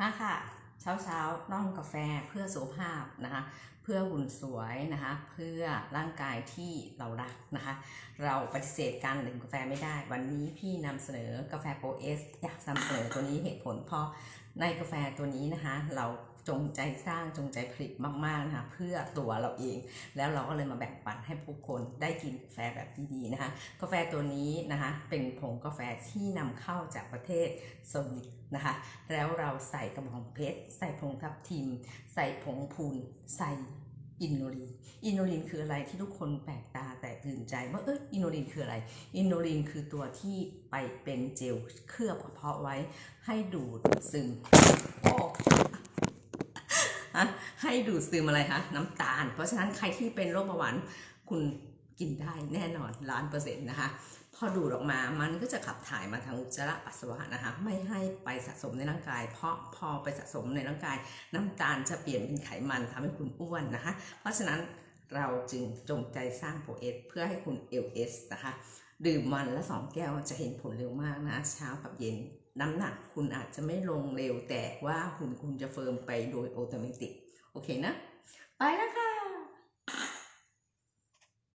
มาค่ะ เช้าเช้าๆต้องกาแฟเพื่อสุขภาพนะคะ พื่อหุ่นสวยนะคะ เพื่อร่างกายที่เรารักนะคะ เราปฏิเสธการดื่มกาแฟไม่ได้ วันนี้พี่นำเสนอกาแฟโปรเอสอยากนำเสนอตัวนี้เหตุผลเพราะในกาแฟตัวนี้นะคะ เราจงใจสร้างจงใจผลิตมากๆนะคะเพื่อตัวเราเอง แล้วเราก็เลยมาแบ่งปันให้ผู้คนได้กินกาแฟแบบดีๆนะคะ กาแฟตัวนี้นะคะเป็นผงกาแฟที่นำเข้าจากประเทศสวิตนะคะแล้วเราใส่กระบองเพชร ใส่ผงทับทิม ใส่ผงพูนใส่ อินโนลิน อินโนลินคืออะไรที่ทุกคนแปลกตาแต่ตื่นใจว่าเอออินโนลินคืออะไร อินโนลินคือตัวที่ไปเป็นเจลเคลือบกระเพาะไว้ให้ดูดซึมโอ้ฮะให้ดูดซึมอะไรคะน้ำตาล เพราะฉะนั้นใครที่เป็นโรคเบาหวานคุณ กินได้แน่นอนล้านเปอร์เซ็นต์นะคะพอดูดออกมามันก็จะขับถ่ายมาทางอุจจาระปัสสาวะนะคะ ไม่ให้ไปสะสมในร่างกาย เพราะพอไปสะสมในร่างกาย น้ำตาลจะเปลี่ยนเป็นไขมันทำให้คุณอ้วนนะคะ เพราะฉะนั้นเราจึงจงใจสร้างโปรเอสเพื่อให้คุณ LS นะคะ ดื่มวันละสองแก้วจะเห็นผลเร็วมากนะ เช้ากับเย็นน้ำหนักคุณอาจจะไม่ลงเร็วแต่ว่าหุ่นคุณจะเฟิร์มไปโดยอัตโนมัติโอเคนะ ไปแล้วค่ะ